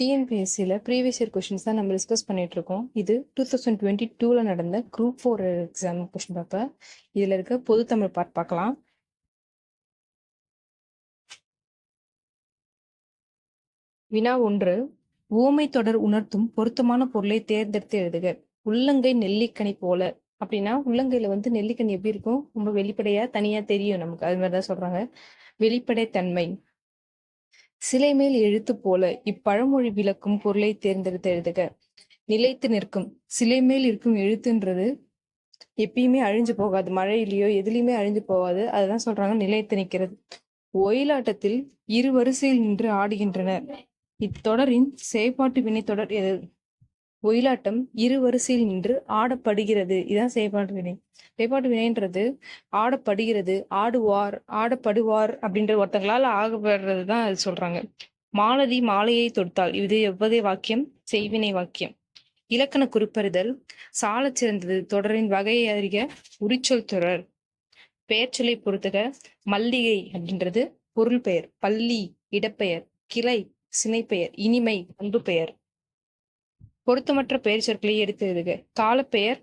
டிஎன்பிஎஸ்சியில் previous year questions தான் நம்ம discuss பண்ணிட்டு இருக்கோம் இது டூ தௌசண்ட் டுவெண்ட்டி டூவில் நடந்த group four exam question paper இதில் இருக்க பொது தமிழ் பார்ட் பார்க்கலாம். வினா ஒன்று ஊமை தொடர் உணர்த்தும் பொருத்தமான பொருளை தேர்ந்தெடுத்து எழுதுக. உள்ளங்கை நெல்லிக்கனி போல. அப்படின்னா உள்ளங்கையில வந்து நெல்லிக்கனி எப்படி இருக்கும்? ரொம்ப வெளிப்படையா தனியா தெரியும் நமக்கு. அது மாதிரி தான் சொல்றாங்க. வெளிப்படை தன்மை சிலை மேல் எழுத்து போல இப்பழமொழி விளக்கும் பொருளை தேர்ந்தெடுத்து எழுதுக. நிலைத்து நிற்கும். சிலை மேல் இருக்கும் எழுத்துன்றது எப்பயுமே அழிஞ்சு போகாது. மழையிலயோ எதுலையுமே அழிஞ்சு போகாது. அதுதான் சொல்றாங்க நிலைத்து நிற்கிறது. ஒயிலாட்டத்தில் இரு வரிசையில் நின்று ஆடுகின்றனர். இத்தொடரின் செயற்பாட்டு வினை தொடர் எது? ஒயிலாட்டம் இரு வரிசையில் நின்று ஆடப்படுகிறது. இதான் செயற்பாட்டு வினை. செயற்பாட்டு வினைன்றது ஆடப்படுகிறது ஆடுவார் ஆடப்படுவார் அப்படின்ற ஒருத்தங்களால் ஆகப்படுறது தான் அது சொல்றாங்க. மாலதி மாலையை தொடுத்தாள். இது எவ்வதே வாக்கியம்? செய்வினை வாக்கியம். இலக்கண குறிப்பறிதல். சாலச் சிறந்தது. தொடரின் வகையை அறிக. உரிச்சொல் தொடர். பெயர்ச்சொலை பொறுத்துக. மல்லிகை அப்படின்றது பொருள் பெயர். பள்ளி இடப்பெயர். கிளை சினைப்பெயர். இனிமை அன்பு பெயர் பொருத்தமற்ற பெயர் சொற்களை எடுத்து எழுதுக. காலப்பெயர்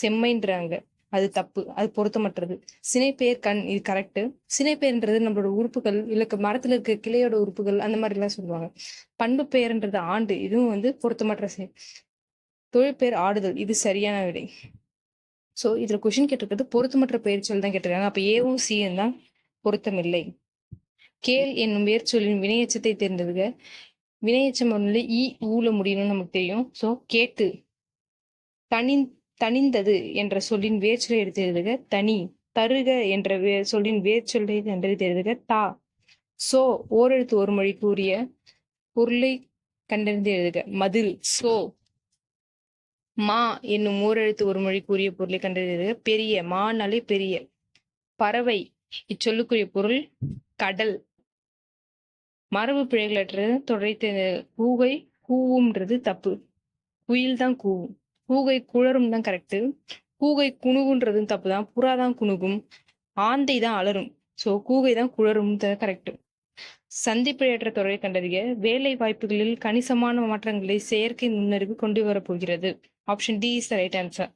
செம்மைன்றாங்க. அது தப்பு அது பொருத்தமற்றது. சினைப்பெயர் கண் இது கரெக்ட் சினைப்பெயர்ன்றது நம்மளோட உறுப்புகள் இல்ல மரத்துல இருக்க கிளையோட உறுப்புகள் அந்த மாதிரி எல்லாம் சொல்லுவாங்க. பண்பு பெயர்ன்றது ஆண்டு இதுவும் வந்து பொருத்தமற்ற செயல் தொழிற்பெயர் ஆடுதல் இது சரியான விடை. ஸோ இதுல கொஷின் கேட்டிருக்கிறது பொருத்தமற்ற பெயர் சொல் தான் கேட்டிருக்காங்க. அப்ப ஏவும் சியும் தான் பொருத்தமில்லை. கேள் என்னும் வேர் சொல்லின் வினையச்சத்தை தேர்ந்தெடுக்க வினையச்சம் ஒன்றில் இ ஊல முடியணும்னு நமக்கு தெரியும். ஸோ கேட்டு தனி தனிந்தது என்ற சொல்லின் வேர்ச்சொலை எடுத்துருதுக தனி தருக என்ற வே சொல்லின் வேர்ச்சொல்லை கண்டறிந்து எழுதுக. தா. சோ ஓரெழுத்து ஒரு மொழி கூறிய பொருளை கண்டறிந்து எழுதுக. மதில் சோ. மா என்னும் ஓரெழுத்து ஒரு மொழி கூறிய பொருளை கண்டறிந்து பெரிய மானாலே பெரிய. பறவை இச்சொல்லுக்குரிய பொருள் கடல். மரபு பிழைகளற்ற தொடரை கூகை கூவும்ன்றது தப்பு. குயில் தான் கூவும். கூகை குழரும் தான் கரெக்டு கூகை குணுகுன்றதும் தப்பு தான் புறா தான் குணுகும். ஆந்தை தான் அலரும் ஸோ கூகை தான் குழரும் கரெக்டு சந்திப்பிழையற்ற தொடரை கண்டறிய வேலை வாய்ப்புகளில் கணிசமான மாற்றங்களை செயற்கை நுண்ணறிவு கொண்டு வரப்போகிறது option D is the right answer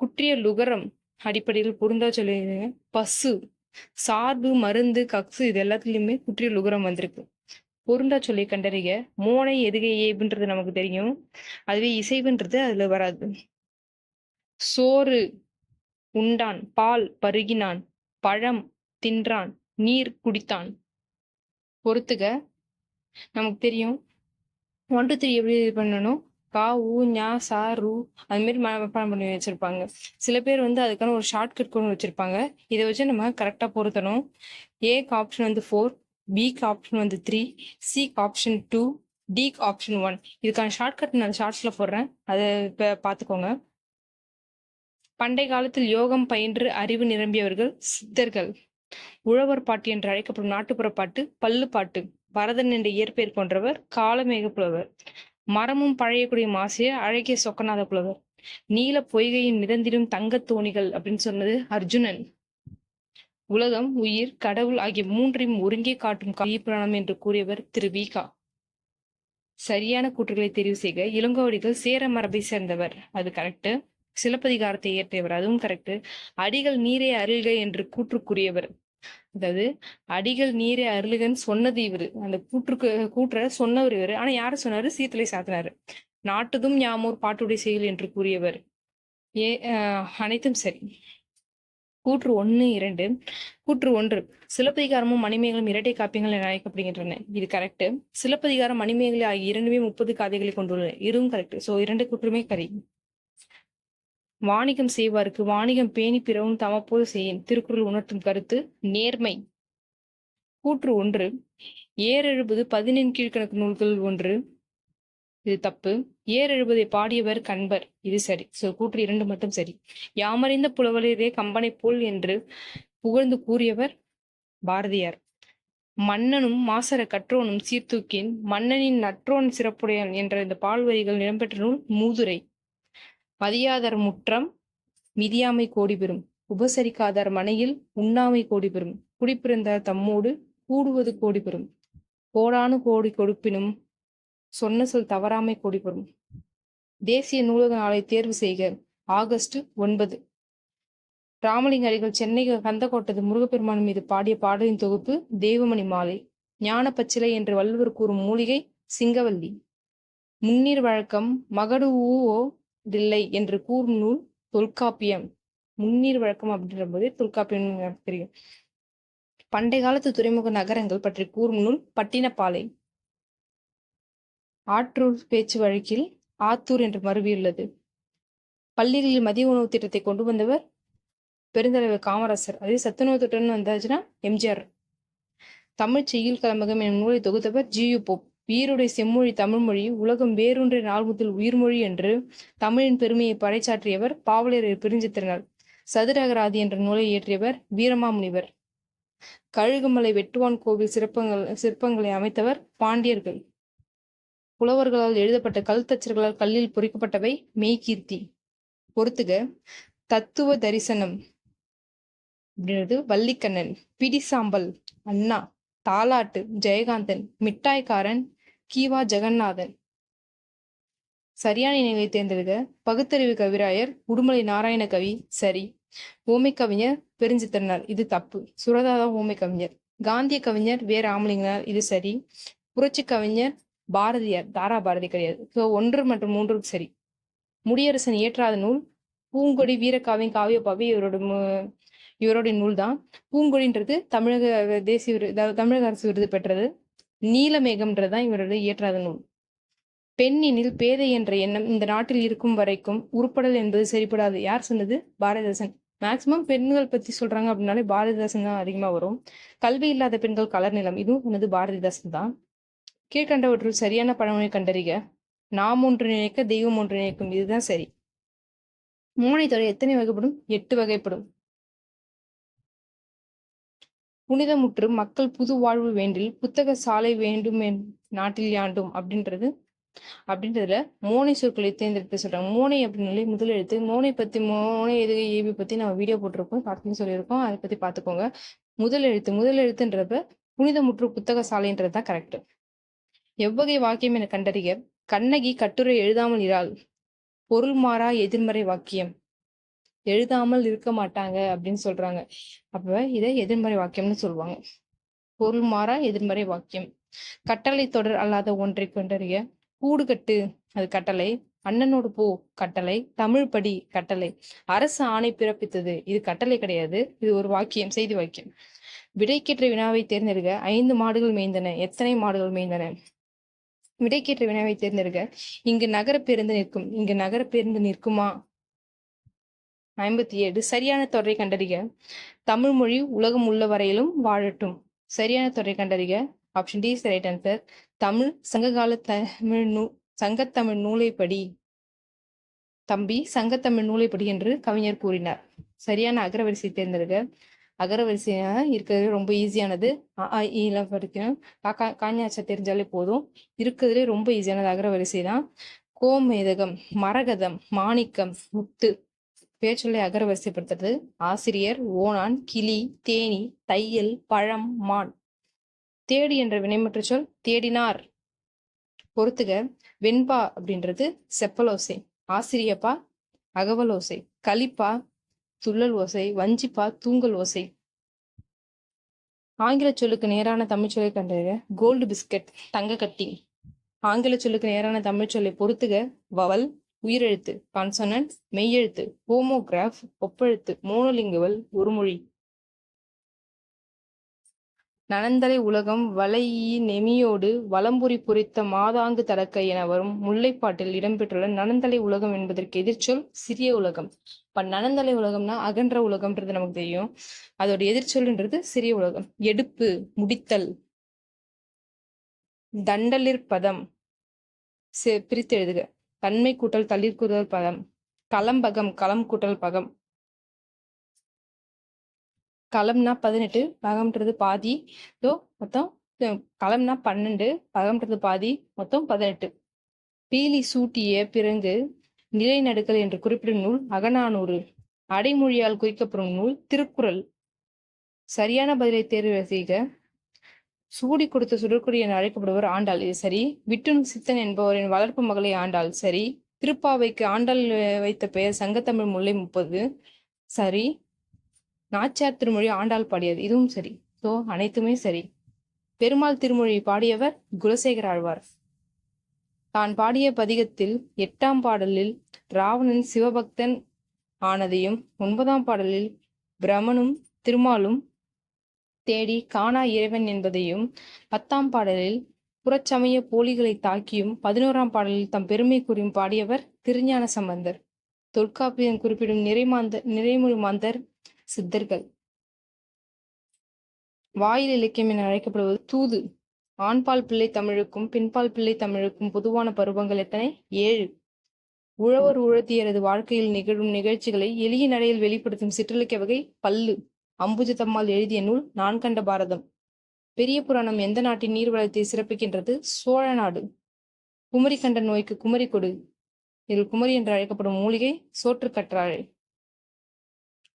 குற்றிய லுகரம் அடிப்படையில் பொருந்தா சொல்லுங்க பசு. சார்பு மருந்து கக்ஸு இது எல்லாத்துலயுமே குற்றியல் உகரம் வந்திருக்கு. பொருண்டா சொல்லி கண்டறிய மோனை எதுகை ஏபுன்றது நமக்கு தெரியும். அதுவே இசைவுன்றது அதுல வராது. சோறு உண்டான் பால் பருகினான் பழம் தின்றான் நீர் குடித்தான். பொறுத்துக நமக்கு தெரியும். ஒன் டூ த்ரீ எப்படி இது பண்ணணும்? கா ஊ ஞா சா ரூ அது மாதிரி மனப்பாடம் பண்ணி வச்சிருப்பாங்க. சில பேர் வந்து அதுக்கான ஒரு ஷார்ட் கட் கொண்டு வச்சிருப்பாங்க. இதை வச்சு நம்ம கரெக்டாக பொருத்தணும். ஏக்கு ஆப்ஷன் வந்து ஃபோர் பிக்கு ஆப்ஷன் வந்து த்ரீ சிக்கு ஆப்ஷன் டூ டிக்கு ஆப்ஷன் ஒன் இதுக்கான ஷார்ட்கட் நான் ஷார்ட்ஸில் போடுறேன். அதை இப்போ பார்த்துக்கோங்க பண்டை காலத்தில் யோகம் பயின்று அறிவு நிரம்பியவர்கள் சித்தர்கள். உழவர் பாட்டு என்று அழைக்கப்படும் நாட்டுப்புற பாட்டு பல்லு பாட்டு பரதன் என்ற இயற்பெயர் கொன்றவர் காலமேக புலவர் மரமும் பழையக்கூடிய மாசிய அழகிய சொக்கநாத புலவர் நீல பொய்கையின் மிதந்திடும் தங்க தோணிகள் அப்படின்னு சொன்னது அர்ஜுனன். உலகம் உயிர் கடவுள் ஆகிய மூன்றையும் ஒருங்கே காட்டும் புராணம் என்று கூறியவர் திரு வீகா சரியான கூற்றுகளை தெரிவு செய்க. இளங்கோவடிகள் சேர மரபை சேர்ந்தவர். அது கரெக்ட் சிலப்பதிகாரத்தை இயற்றியவர். அதுவும் கரெக்ட் அடிகள் நீரை அருள்க என்று கூற்றுக்குரியவர் அதாவது அடிகள் நீரை அருளுகன்னு சொன்னது இவரு. அந்த கூற்றுக்கு கூற்ற சொன்னவர் இவரு. ஆனா யாரு சொன்னாரு? சீத்தலை சாத்தினாரு. நாட்டுதும் யாமோர் பாட்டுடைய செயல் என்று கூறியவர். ஏ அனைத்தும் சரி. கூற்று ஒன்று இரண்டு. கூற்று ஒன்று. சிலப்பதிகாரமும் மணிமேகலும் இரட்டை காப்பியங்கள் என அழைக்கப்படுகின்றன. இது கரெக்ட் சிலப்பதிகாரம் மணிமேகலை ஆகிய இரண்டுமே முப்பது காதைகளை கொண்டுள்ளன. இதுவும் கரெக்ட் சோ இரண்டு கூற்றுமே கரெக்ட் வாணிகம் செய்வாருக்கு வாணிகம் பேணி பிறவும் தமப்போது செய்யும் திருக்குறள் உணர்த்தும் கருத்து நேர்மை. கூற்று ஒன்று ஏறெழுபது பதினெண் கீழ்கணக்கு நூல்கள் ஒன்று. இது தப்பு. ஏறெழுபதை பாடியவர் கண்பர். இது சரி. சோ கூற்று இரண்டு மட்டும் சரி. யாமறிந்த புலவலரே கம்பனை போல் என்று புகழ்ந்து கூறியவர் பாரதியார். மன்னனும் மாசர கற்றோனும் சீர்தூக்கின் மன்னனின் நற்றோன் சிறப்புடையான் என்ற இந்த பால்வரிகள் இடம்பெற்ற நூல் மூதுரை. மதியாதர் முற்றம் மிதியாமை கோடி பெறும் உபசரிக்காதார் மனையில் உண்ணாமை கோடி பெறும் குடிப்பிறந்தார் தம்மோடு கூடுவது கோடி பெறும் கோடானு கோடி கொடுப்பினும் சொன்ன சொல் தவறாமை கோடி பெறும் தேசிய நூலக நாளை தேர்வு செய்க. ஆகஸ்ட் ஒன்பது. ராமலிங்க அடிகள் சென்னை கந்தக்கோட்டது முருகப்பெருமான் மீது பாடிய பாடலின் தொகுப்பு தேவமணி மாலை. ஞான பச்சிலை என்று வள்ளுவர் கூறும் மூலிகை சிங்கவல்லி. முன்னீர் வழக்கம் மகடு ஊவோ தில்லை என்று கூறும் நூல் தொல்காப்பியம். முன்னீர் வழக்கம் அப்படின்ற போது தொல்காப்பியம் தெரியும். பண்டை காலத்து துறைமுக நகரங்கள் பற்றி கூறும் நூல் பட்டினப்பாலை. ஆற்றூர் பேச்சு வழக்கில் ஆத்தூர் என்று மருவியுள்ளது. பள்ளிகளில் மதிய உணவு திட்டத்தை கொண்டு வந்தவர் பெருந்தலைவர் காமராசர். அதே சத்துணவு திட்டம்னு வந்தாச்சுன்னா எம்ஜிஆர். தமிழ் செய்யுள் கலம்பகம் எனும் நூலை தொகுத்தவர் ஜியு போப். வீருடைய செம்மொழி தமிழ்மொழி உலகம் வேறொன்றை நாள் முதல் உயிர்மொழி என்று தமிழின் பெருமையை பறைச்சாற்றியவர் பாவலர் பிரிஞ்சித்திரனார். சதுரகராதி என்ற நூலை இயற்றியவர் வீரமாமுனிவர். கழுகுமலை வெட்டுவான் கோவில் சிற்பங்கள் சிற்பங்களை அமைத்தவர் பாண்டியர்கள். புலவர்களால் எழுதப்பட்ட கல் தச்சர்களால் கல்லில் பொறிக்கப்பட்டவை மெய்கீர்த்தி. பொறுத்துக தத்துவ தரிசனம் அப்படின்றது வள்ளிக்கண்ணன் பிடிசாம்பல் அண்ணா தாலாட்டு ஜெயகாந்தன் மிட்டாய்க்காரன் கீவா ஜெகநாதன். சரியான நிலையை தேர்ந்தெடுக்க பகுத்தறிவு கவிராயர் உடுமலை நாராயண கவி. சரி. ஓமை கவிஞர் பெருஞ்சித்திரனார். இது தப்பு. சுரதாதா ஓமை கவிஞர். காந்திய கவிஞர் வே ராமலிங்கனார் இது சரி. புரட்சி கவிஞர் பாரதியார். தாரா பாரதி கிடையாது. ஸோ ஒன்று மற்றும் மூன்று சரி. முடியரசன் இயற்றாத நூல் பூங்கொடி வீரகாவியம் காவியப்பாவி இவரோட இவருடைய நூல் தான் பூங்கொடின்றது தமிழக தேசிய விருது தமிழக அரசு விருது பெற்றது. நீலமேகம்ன்றது தான் இவருடைய இயற்றாத நூல். பெண்ணினில் பேதை என்ற எண்ணம் இந்த நாட்டில் இருக்கும் வரைக்கும் உருப்படல் என்பது சரிப்படாது யார் சொன்னது? பாரதிதாசன். மேக்சிமம் பெண்கள் பத்தி சொல்றாங்க அப்படின்னாலே பாரதிதாசன் தான் அதிகமா வரும். கல்வி இல்லாத பெண்கள் கலர் நிலம். இதுவும் சொன்னது பாரதிதாசன் தான். கீழ்கண்டவற்றுள் சரியான பழமொழி கண்டறிக. நாம் ஒன்று நினைக்க தெய்வம் ஒன்று நினைக்கும். இதுதான் சரி. மோனைத்தொடர் எத்தனை வகைப்படும்? எட்டு வகைப்படும். புனிதமுற்று மக்கள் புது வாழ்வு வேண்டில் புத்தக சாலை வேண்டும் என் நாட்டில் யாண்டும் அப்படின்றது. அப்படின்றதுல மோனை சொற்களை தேர்ந்தெடுத்து சொல்றாங்க. மோனை அப்படின்னாலே முதல் எழுத்து. மோனை பத்தி மோனை எது ஏபி பத்தி நம்ம வீடியோ போட்டிருக்கோம். பார்த்து சொல்லியிருக்கோம். அதை பத்தி பாத்துக்கோங்க முதல் எழுத்து. முதல் எழுத்துன்றப்ப புனிதமுற்று புத்தக சாலைன்றது தான் கரெக்ட் எவ்வகை வாக்கியம் என கண்டறிய கண்ணகி கட்டுரை எழுதாமல் இராள் பொருள் மாறா எதிர்மறை வாக்கியம். எழுதாமல் இருக்க மாட்டாங்க அப்படின்னு சொல்றாங்க. அப்ப இதை எதிர்மறை வாக்கியம்னு சொல்லுவாங்க. பொருள் மாறா எதிர்மறை வாக்கியம். கட்டளை தொடர் அல்லாத ஒன்றை கொண்டறிய கூடு கட்டு அது கட்டளை. அண்ணனோடு போ கட்டளை. தமிழ் படி கட்டளை. அரசு ஆணை பிறப்பித்தது. இது கட்டளை கிடையாது. இது ஒரு வாக்கியம் செய்தி வாக்கியம். விடைக்கேற்ற வினாவை தேர்ந்தெடுக்க ஐந்து மாடுகள் மேய்ந்தன. எத்தனை மாடுகள் மேய்ந்தன? விடைக்கேற்ற வினாவை தேர்ந்தெடுக்க இங்கு நகர பேருந்து நிற்கும். இங்கு நகர பேருந்து நிற்குமா? ஐம்பத்தி ஏழு. சரியான தொடரை கண்டறிக. தமிழ் மொழி உலகம் உள்ள வரையிலும் வாழட்டும். சரியான தொடரை கண்டறிக. Option D is right answer Tamil சங்ககால தமிழ் நூ சங்கத்தமிழ் நூலைப்படி. தம்பி சங்கத்தமிழ் நூலைப்படி என்று கவிஞர் கூறினார். சரியான அகரவரிசை தேர்ந்தெடுக்க அகரவரிசையாக இருக்கிறது ரொம்ப ஈஸியானது ஈலாம் படிக்கணும். காக்கா காஞ்சாச்சா தெரிஞ்சாலே போதும். இருக்கிறதுலே ரொம்ப ஈஸியானது அகரவரிசை தான். கோமேதகம் மரகதம் மாணிக்கம் முத்து. பேச்சொல்லை அகரவரிசைப்படுத்துறது. ஆசிரியர் ஓனான் கிளி தேனி தையல் பழம் மான். தேடி என்ற வினைமற்ற சொல் தேடினார். பொறுத்துக வெண்பா அப்படின்றது செப்பலோசை ஆசிரியப்பா அகவல் ஓசை கலிப்பா துள்ளல் ஓசை வஞ்சிப்பா தூங்கல் ஓசை. ஆங்கில சொல்லுக்கு நேரான தமிழ் சொல்லை கண்டறிய கோல்டு பிஸ்கட் தங்க கட்டி. ஆங்கில சொல்லுக்கு நேரான தமிழ் சொல்லை பொறுத்துக வவல் உயிரெழுத்து கான்சனன்ட் மெய்யெழுத்து ஹோமோகிராஃப் ஒப்பெழுத்து மோனோலிங்குவல் ஒருமொழி. நனந்தலை உலகம் வலையி நெமியோடு வலம்புரி பொறித்த மாதாங்கு தடக்க என வரும் முல்லைப்பாட்டில் இடம்பெற்றுள்ள நனந்தலை உலகம் என்பதற்கு எதிர்ச்சொல் சிறிய உலகம். இப்ப நனந்தலை உலகம்னா அகன்ற உலகம்ன்றது நமக்கு தெரியும். அதோட எதிர்ச்சொல்ன்றது சிறிய உலகம். எடுப்பு முடித்தல். தண்டலிற்பதம் பிரித்து எழுதுக. தன்மை கூட்டல் தளிர்குதல் பதம். களம்பகம் களம் கூட்டல் பகம். களம்னா பதினெட்டு பகம்ன்றது பாதி. ஸோ மொத்தம் களம்னா பன்னெண்டு பகம்ன்றது பாதி மொத்தம் பதினெட்டு. பீலி சூட்டிய பிறகு நிலைநடுக்கல் என்று குறிப்பிடும் நூல் அகநானூறு. அடைமொழியால் குறிக்கப்படும் நூல் திருக்குறள். சரியான பதிலை தேர்வு செய்க. சூடி கொடுத்த சுடற்குடி என அழைக்கப்படுவர் ஆண்டாள். இது சரி. விட்டுன் சித்தன் என்பவரின் வளர்ப்பு மகளை ஆண்டாள். சரி. திருப்பாவைக்கு ஆண்டாள் வைத்த பெயர் சங்கத்தமிழ் முல்லை முப்பது. சரி. நாச்சியார் திருமொழி ஆண்டாள் பாடியது. இதுவும் சரி. ஸோ அனைத்துமே சரி. பெருமாள் திருமொழி பாடியவர் குலசேகர் ஆழ்வார். தான் பாடிய பதிகத்தில் எட்டாம் பாடலில் ராவணன் சிவபக்தன் ஆனதையும் ஒன்பதாம் பாடலில் பிரமனும் திருமாலும் தேடி காணா இறைவன் என்பதையும் பத்தாம் பாடலில் புறச்சமய போலிகளை தாக்கியும் பதினோராம் பாடலில் தம் பெருமை கூறியும் பாடியவர் திருஞான சம்பந்தர். தொல்காப்பியம் குறிப்பிடும் நிறைமாந்த நிறைமொழி மாந்தர் சித்தர்கள். வாயில் இலக்கியம் என அழைக்கப்படுவது தூது. ஆண்பால் பிள்ளை தமிழுக்கும் பின்பால் பிள்ளை தமிழுக்கும் பொதுவான பருவங்கள் எத்தனை? ஏழு. உழவர் உழத்தியரது வாழ்க்கையில் நிகழும் நிகழ்ச்சிகளை எளிய நடையில் வெளிப்படுத்தும் சிற்றிலக்கிய வகை பல்லு. அம்புஜத்தம்மாள் எழுதிய நூல் நான் கண்ட பாரதம். பெரிய புராணம் எந்த நாட்டின் நீர்வளத்தை சிறப்பிக்கின்றது? சோழ நாடு. குமரி கண்ட நோய்க்கு குமரி கொடு. இதில் குமரி என்று அழைக்கப்படும் மூலிகை சோற்று கற்றாழை.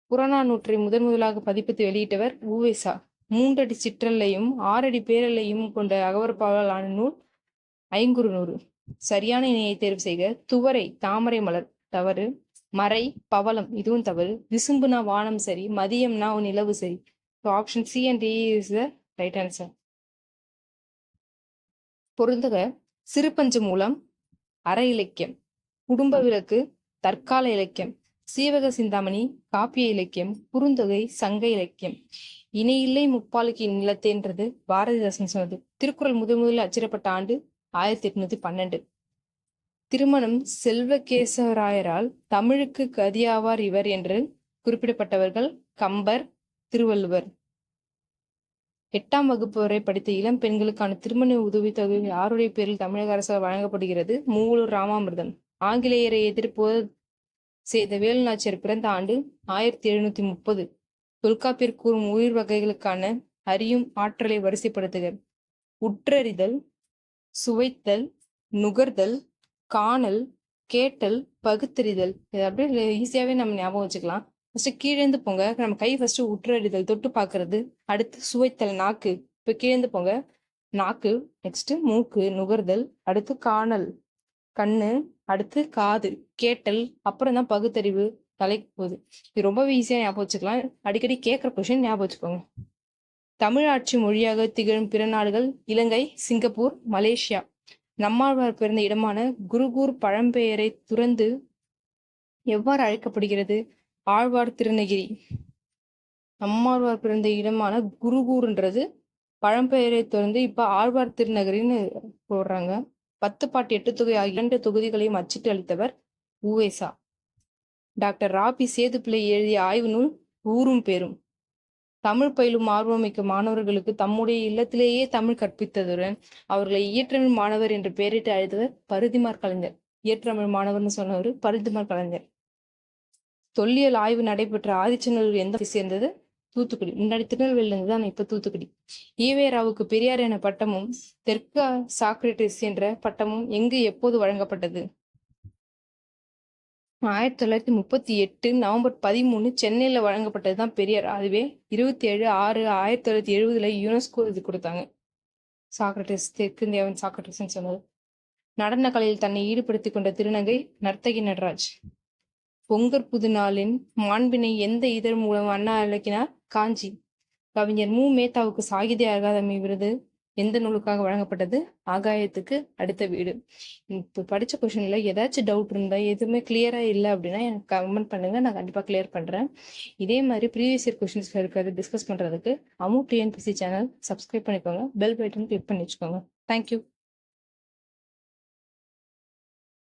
புறநானூற்றை முதன் முதலாக பதிப்பித்து வெளியிட்டவர் ஊவேசா மூன்றடி சிற்றல்லையும் ஆறடி பேரல்லையும் கொண்ட அகவற்பாவால் ஆன நூல் ஐங்குறுநூறு. சரியான இணையை தேர்வு செய்க. துவரை தாமரை மலர். தவறு. மறை பவளம் இதுவும் தவறு. விசும்புனா வானம் சரி மதியம்னா நிலவு சரி. Option C and D is the right answer பொருந்தக. சிறுபஞ்சு மூலம் அற இலக்கியம். குடும்ப விளக்கு தற்கால இலக்கியம். சீவக சிந்தாமணி காப்பிய இலக்கியம். குறுந்தொகை சங்க இலக்கியம். இணையில்லை முப்பாலுக்கு நிலத்தேன்றது பாரதிதாசன் சொன்னது. திருக்குறள் முதன் முதலில் அச்சிடப்பட்ட ஆண்டு ஆயிரத்தி எட்நூத்தி பன்னெண்டு. திருமணம் செல்வகேசவராயரால் தமிழுக்கு கதியாவார் இவர் என்று குறிப்பிடப்பட்டவர்கள் கம்பர் திருவள்ளுவர். எட்டாம் வகுப்பு வரை படித்த இளம் பெண்களுக்கான திருமண உதவித்தொகை யாருடைய பேரில் தமிழக அரசால் வழங்கப்படுகிறது? மூவலூர் ராமாமிர்தம். ஆங்கிலேயரை எதிர்ப்பு செய்த வேலுநாச்சியர் பிறந்த ஆண்டு ஆயிரத்தி எழுநூத்தி முப்பது. தொல்காப்பியர் கூறும் உயிர் வகைகளுக்கான அறியும் ஆற்றலை வரிசைப்படுத்துக. உற்றறிதல் சுவைத்தல் நுகர்தல் காணல் கேட்டல் பகுத்தறிதல். இது அப்படியே ஈஸியாகவே நம்ம ஞாபகம் வச்சுக்கலாம். ஃபஸ்ட்டு கீழேந்து போங்க. நம்ம கை ஃபஸ்ட்டு உற்றறிதல் தொட்டு பார்க்கறது அடுத்து சுவைத்தல் நாக்கு. இப்போ கீழேந்து போங்க. நாக்கு நெக்ஸ்ட்டு மூக்கு நுகர்தல். அடுத்து காணல் கண்ணு. அடுத்து காது கேட்டல். அப்புறம் தான் பகுத்தறிவு தலைக்கு போகுது இது ரொம்பவே ஈஸியாக ஞாபகம் வச்சுக்கலாம். அடிக்கடி கேட்குற கொஷின் ஞாபகம் வச்சுக்கோங்க. தமிழ் ஆட்சி மொழியாக திகழும் பிற நாடுகள் இலங்கை சிங்கப்பூர் மலேசியா. நம்மாழ்வார் பிறந்த இடமான குருகூர் பழம்பெயரை துறந்து எவ்வாறு அழைக்கப்படுகிறது? ஆழ்வார் திருநகிரி. நம்மாழ்வார் பிறந்த இடமான குருகூர்ன்றது பழம்பெயரை துறந்து இப்ப ஆழ்வார் திருநகரின்னு போடுறாங்க. பத்து பாட்டு எட்டு தொகை ஆகிய இரண்டு தொகுதிகளையும் அச்சிட்டு அளித்தவர் ஊவேசா டாக்டர் ராபி சேதுப்பிள்ளை எழுதிய ஆய்வு நூல் ஊரும் பேரும். தமிழ் பயிலும் ஆர்வமிக்க மாணவர்களுக்கு தம்முடைய இல்லத்திலேயே தமிழ் கற்பித்ததுடன் அவர்களை இயற்றமிழ் மாணவர் என்று பெயரிட்டு அழைத்தவர் பருதிமார் கலைஞர். இயற்றமிழ் மாணவர்னு சொன்னவர் பருதிமார் கலைஞர். தொல்லியல் ஆய்வு நடைபெற்ற ஆதிச்சநல்லூர் எந்த சேர்ந்தது? தூத்துக்குடி. முன்னாடி திருநெல்வேலியில இருந்து தான் இப்ப தூத்துக்குடி. ஈவேராவுக்கு பெரியார் என பட்டமும் தெற்கா சாக்ரட்டிஸ் என்ற பட்டமும் எங்கு எப்போது வழங்கப்பட்டது? ஆயிரத்தி தொள்ளாயிரத்தி முப்பத்தி எட்டு நவம்பர் பதிமூணு சென்னையில் வழங்கப்பட்டது தான் பெரியார். அதுவே இருபத்தி ஏழு ஆறு ஆயிரத்தி தொள்ளாயிரத்தி எழுபதுல யுனெஸ்கோ இது கொடுத்தாங்க. சாக்ரட்டிஸ் தெற்கிந்தியாவின் சாக்ரட்டிஸ்ன்னு சொன்னது. நடன கலையில் தன்னை ஈடுபடுத்தி கொண்ட திருநங்கை நர்த்தகி நடராஜ். பொங்கற் புது நாளின் மாண்பினை எந்த இதழ் மூலம் அண்ணா இலக்கினார்? காஞ்சி. கவிஞர் மு. மேத்தாவுக்கு சாகித்ய அகாதமி விருது. எந்த நூலுக்காக வழங்கப்பட்டது? ஆகாயத்துக்கு அடுத்த வீடு. இப்போ படித்த கொஷனில் ஏதாச்சும் டவுட் இருந்தால் எதுவுமே கிளியராக இல்லை அப்படின்னா எனக்கு கமெண்ட் பண்ணுங்கள் நான் கண்டிப்பாக கிளியர் பண்ணுறேன் இதே மாதிரி ப்ரீவியஸ் இயர் கொஷின்ஸில் இருக்கிறத டிஸ்கஸ் பண்ணுறதுக்கு அமௌ டிஎன்பிசி சேனல் சப்ஸ்கிரைப் பண்ணிக்கோங்க. பெல் பட்டன் கிளிக் பண்ணி வச்சுக்கோங்க. Thank you